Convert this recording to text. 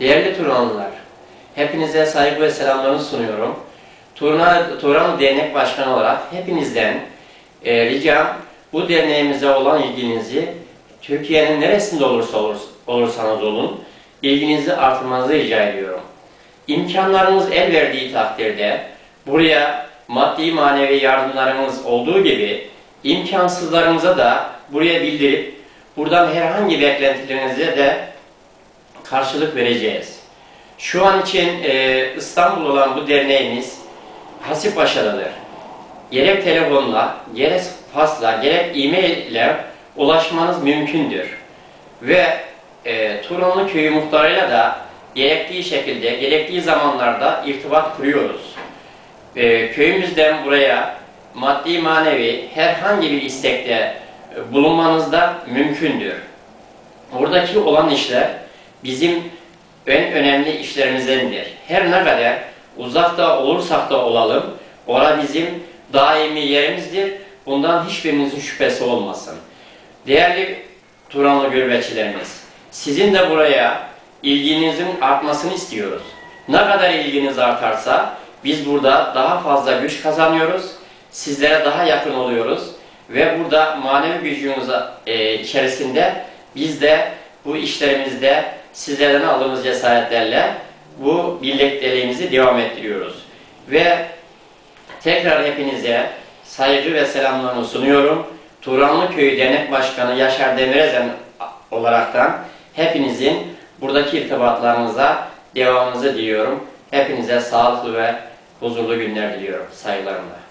Değerli Turanlılar, hepinize saygı ve selamlarımı sunuyorum. Turna, Turanlı Dernek Başkanı olarak hepinizden e, ricam bu derneğimize olan ilginizi Türkiye'nin neresinde olursa olur, olursanız olun ilginizi artırmanızı rica ediyorum. İmkanlarınız el verdiği takdirde buraya maddi manevi yardımlarınız olduğu gibi imkansızlarınıza da buraya bildirip buradan herhangi beklentilerinize de karşılık vereceğiz. Şu an için e, İstanbul olan bu derneğimiz Hasippaşa'dadır. Gerek telefonla, gerek faksla, gerek e-mail ile ulaşmanız mümkündür. Ve e, Turanlı Köyü muhtarıyla da gerektiği şekilde, gerektiği zamanlarda irtibat kuruyoruz. E, köyümüzden buraya maddi manevi herhangi bir istekte bulunmanız da mümkündür. Oradaki olan işler bizim en önemli işlerimizdendir. Her ne kadar uzakta olursak da olalım, ora bizim daimi yerimizdir. Bundan hiçbirimizin şüphesi olmasın. Değerli Turanlı gurbetçilerimiz, sizin de buraya ilginizin artmasını istiyoruz. Ne kadar ilginiz artarsa biz burada daha fazla güç kazanıyoruz, sizlere daha yakın oluyoruz ve burada manevi gücünüz e, içerisinde biz de bu işlerimizde sizlerden aldığımız cesaretlerle bu birlikteliğimizi devam ettiriyoruz. Ve tekrar hepinize saygı ve selamlarımı sunuyorum. Turanlı Köyü Dernek Başkanı Yaşar Demirezen olaraktan hepinizin buradaki irtibatlarınıza devamınızı diliyorum. Hepinize sağlıklı ve huzurlu günler diliyorum. Saygılarımla.